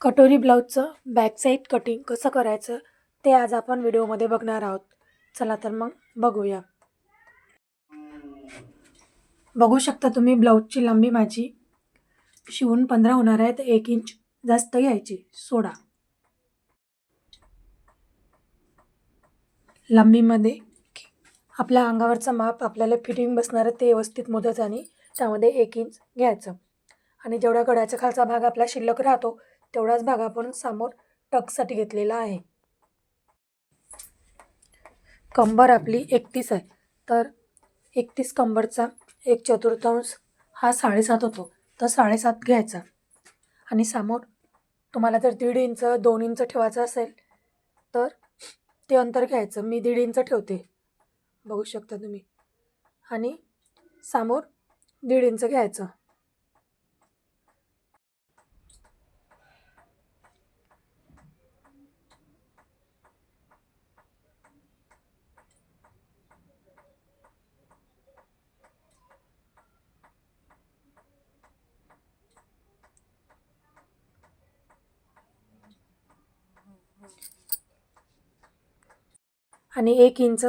कटोरी ब्लाऊजचं back side cutting कसं करायचं ते आज आपण व्हिडिओमध्ये बघणार आहोत. चला तर मग बघूया. बघू शकता तुम्ही ब्लाऊजची लांबी माझी. शिवून पंधरा होणार आहे तर एक इंच जास्त घ्यायची. सोडा. लांबीमध्ये आपल्या अंगावरचं माप आपल्याला फिटिंग बसणारं ते व्यवस्थित मोदच आणि त्यामध्ये एक इंच घ्यायचं. आणि जेवढा गड्याचा खालचा भाग आपला शिल्लक राहतो तेवढाच भाग आपण समोर टकसाठी घेतलेला आहे. कंबर आपली एकतीस आहे. तर एकतीस कंबरचा एक चतुर्थांश हा साडेसात होतो. तर साडेसात घ्यायचा. आणि समोर तुम्हाला जर दीड इंच दोन इंच ठेवायचं असेल तर ते अंतर घ्यायचं. मी दीड इंच ठेवते. बघू शकता तुम्ही. आणि समोर दीड इंच घ्यायचं. आणि एक इंच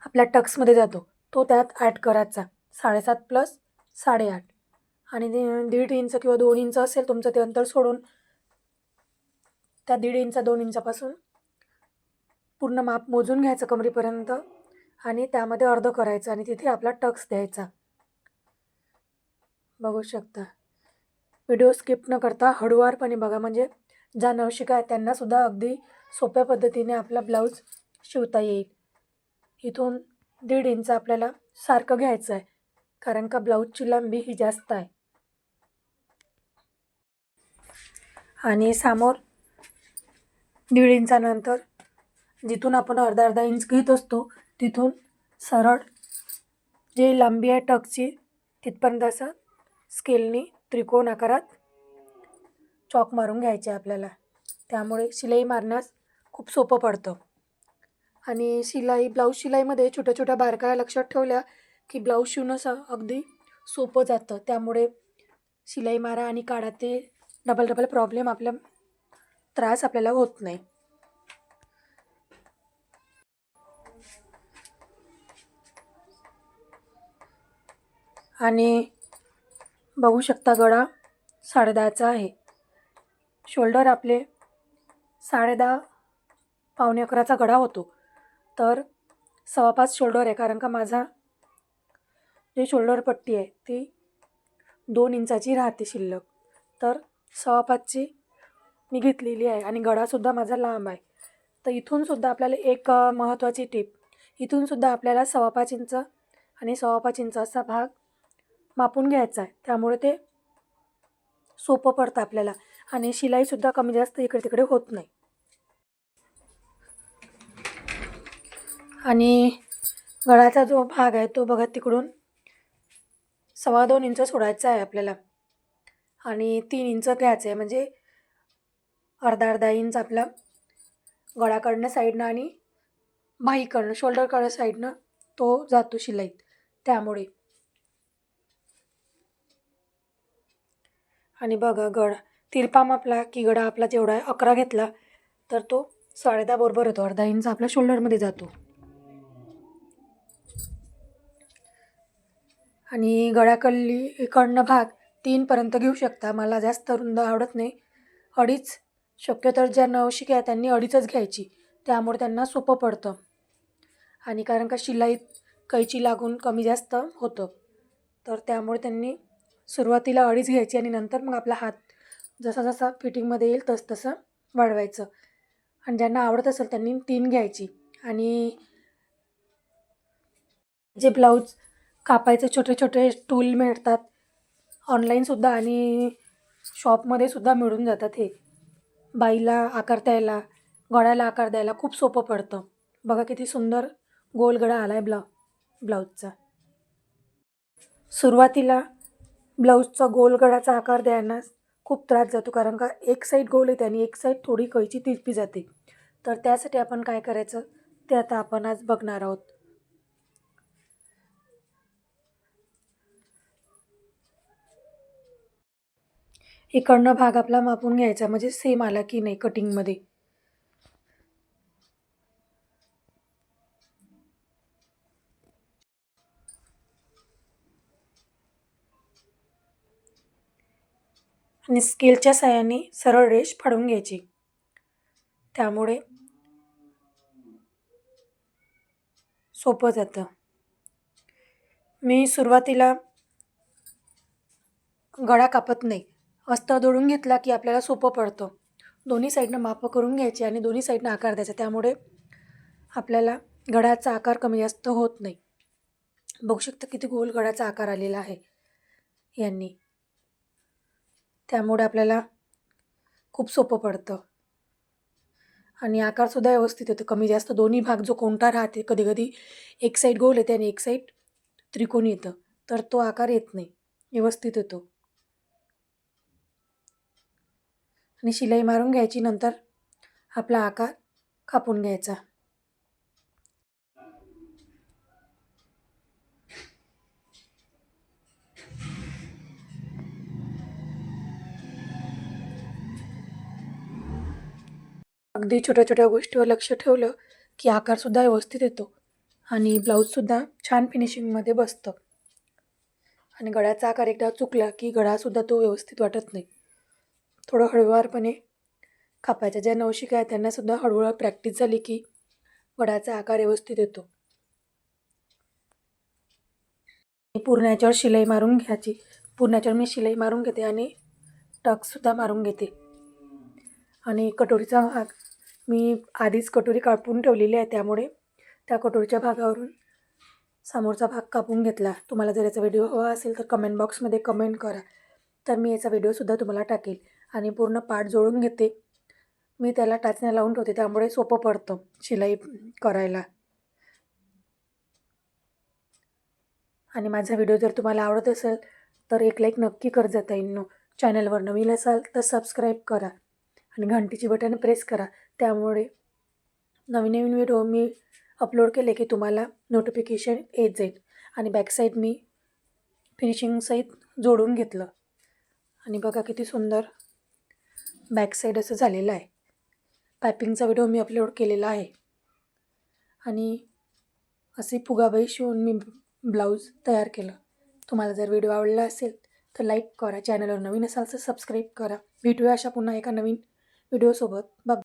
आपल्या टक्समध्ये जातो. तो त्यात ॲड करायचा. साडेसात प्लस साडेआठ. आणि दि- दीड इंच किंवा दोन इंच असेल तुमचं ते अंतर सोडून त्या दीड इंच दोन इंचापासून पूर्ण माप मोजून घ्यायचं कमरेपर्यंत आणि त्यामध्ये अर्ध करायचं आणि तिथे आपला टक्स द्यायचा. बघू शकता. व्हिडिओ स्किप न करता हळूवारपणे बघा. म्हणजे ज्या नवशिका आहेत त्यांनासुद्धा अगदी सोप्या पद्धतीने आपला ब्लाऊज शिवता येईल. इथून दीड इंच आपल्याला सारखं घ्यायचं आहे कारण का ब्लाऊजची लांबी ही जास्त आहे. आणि समोर दीड इंचानंतर जिथून आपण अर्धा अर्धा इंच घेत असतो तिथून सरळ जी लांबी आहे टकची तिथपर्यंत असं स्केलनी त्रिकोण आकारात चॉक मारून घ्यायचे आपल्याला. त्यामुळे शिलाई मारण्यास खूप सोपं पडतं. आणि शिलाई ब्लाऊज शिलाईमध्ये छोट्या छोट्या बारकाया लक्षात ठेवल्या की ब्लाऊज शिवणं स अगदी सोपं जातं. त्यामुळे शिलाई मारा आणि काढा. ते डबल डबल प्रॉब्लेम आपल्या त्रास आपल्याला होत नाही. आणि बघू शकता गळा साडेदहाचा आहे. शोल्डर आपले साडेदहा पावणे अकराचा गडा होतो. तर सव्वा पाच शोल्डर आहे कारण का माझा जी शोल्डर पट्टी आहे ती दोन इंचाची राहते शिल्लक. तर सव्वा पाचची मी घेतलेली आहे आणि गळासुद्धा माझा लांब आहे. तर इथूनसुद्धा आपल्याला एक महत्त्वाची टीप इथूनसुद्धा आपल्याला सव्वा पाच इंच आणि सव्वा पाच इंच असा भाग मापून घ्यायचा आहे. त्यामुळे ते सोपं पडतं आपल्याला. आणि शिलाईसुद्धा कमी जास्त इकडे तिकडे होत नाही. आणि गळाचा जो भाग आहे तो बघा तिकडून सव्वा दोन इंच सोडायचा आहे आपल्याला. आणि तीन इंच घ्यायचं आहे म्हणजे अर्धा अर्धा इंच आपला गळाकडनं साईडनं आणि बाहीकडनं शोल्डरकडं साईडनं तो जातो शिलाईत त्यामुळे. आणि बघा गळा तिरपा मापला की गडा आपला जेवढा आहे अकरा घेतला तर तो साडेदहा बरोबर होतो अर्धा इंच आपल्या शोल्डरमध्ये जातो. आणि गळ्याकल्ली इकडनं भाग तीनपर्यंत घेऊ शकता. मला जास्त रुंद आवडत नाही. अडीच. शक्यतर ज्या नवशिक्या आहेत त्यांनी अडीचच घ्यायची. त्यामुळे त्यांना सोपं पडतं. आणि कारण का शिलाईत कैची लागून कमी जास्त होतं. तर त्यामुळे त्यांनी सुरुवातीला अडीच घ्यायची आणि नंतर मग आपला हात जसा जसा फिटिंगमध्ये येईल तस तसं वाढवायचं. आणि ज्यांना आवडत असेल त्यांनी तीन घ्यायची. आणि जे ब्लाऊज कापायचे छोटे छोटे टूल मिळतात. ऑनलाईनसुद्धा आणि शॉपमध्ये सुद्धा मिळून जातात हे. बाईला आकार द्यायला गळ्याला आकार द्यायला खूप सोपं पडतं. बघा किती सुंदर गोल गळा आला आहे ब्ला ब्लाऊजचा. सुरुवातीला ब्लाऊजचा गोल गळाचा आकार द्यायला खूप त्रास जातो कारण का एक साईड गोल येते आणि एक साईड थोडी कैची तिरपी जाते. तर त्यासाठी आपण काय करायचं? ते आता आपण आज बघणार आहोत. इकडनं भाग आपला मापून घ्यायचा म्हणजे सेम आला की नाही कटिंगमध्ये आणि स्केलच्या साह्याने सरळ रेष फाडून घ्यायची. त्यामुळे सोपं जातं. मी सुरुवातीला गळा कापत नाही. अस्तर दोडून घेतला की आपल्याला सोपं पडतं. दोन्ही साईडनं मापं करून घ्यायची आणि दोन्ही साईडनं आकार द्यायचा. त्यामुळे आपल्याला गडाचा आकार कमी जास्त होत नाही. बघू शकता किती गोल गडाचा आकार आलेला आहे यांनी. त्यामुळे आपल्याला खूप सोपं पडतं. आणि आकारसुद्धा व्यवस्थित येतो कमी जास्त. दोन्ही भाग जो कोणता राहते कधी कधी एक साईड गोल येते आणि एक साईड त्रिकोण येतं. तर तो आकार येत नाही. व्यवस्थित येतो. आणि शिलाई मारून घ्यायची नंतर आपला आकार कापून घ्यायचा. अगदी छोट्या छोट्या गोष्टीवर लक्ष ठेवलं की आकारसुद्धा व्यवस्थित येतो आणि ब्लाऊजसुद्धा छान फिनिशिंगमध्ये बसतं. आणि गळ्याचा आकार एकदा चुकला की गळासुद्धा तो व्यवस्थित वाटत नाही. थोडं हळूवारपणे कापायच्या ज्या नवशिका आहेत त्यांनासुद्धा हळूहळू प्रॅक्टिस झाली की वडाचा आकार व्यवस्थित येतो. पूर्ण याच्यावर शिलाई मारून घ्यायची. पूर्ण याच्यावर मी शिलाई मारून घेते आणि टकसुद्धा मारून घेते. आणि कटोरीचा भाग मी आधीच कटोरी कापून ठेवलेली आहे त्यामुळे त्या कटोरीच्या भागावरून समोरचा भाग कापून घेतला. तुम्हाला जर याचा व्हिडिओ हवा असेल तर कमेंट बॉक्समध्ये कमेंट करा. तर मी याचा व्हिडिओसुद्धा तुम्हाला टाकेल. आणि पूर्ण पाठ जोडून घेते. मी त्याला टाचण्या लावून ठेवते त्यामुळे सोपं पडतं शिलाई करायला. आणि माझा व्हिडिओ जर तुम्हाला आवडत असेल तर एक लाईक नक्की कर जाता येईल चॅनलवर नवीन असाल तर सबस्क्राईब करा आणि घंटीची बटन प्रेस करा. त्यामुळे नवीन नवीन व्हिडिओ मी अपलोड केले की तुम्हाला नोटिफिकेशन येत जाईल. आणि बॅकसाईड मी फिनिशिंगसहित जोडून घेतलं. आणि बघा किती सुंदर बॅकसाईड असं झालेलं आहे. पायपिंगचा व्हिडिओ मी अपलोड केलेला आहे. आणि असे फुगाबाई शिवून मी ब्लाऊज तयार केलं. तुम्हाला जर व्हिडिओ आवडला असेल तर लाईक करा. चॅनलवर नवीन असाल तर सबस्क्राईब करा. भेटूया अशा पुन्हा एका नवीन व्हिडिओसोबत. बघ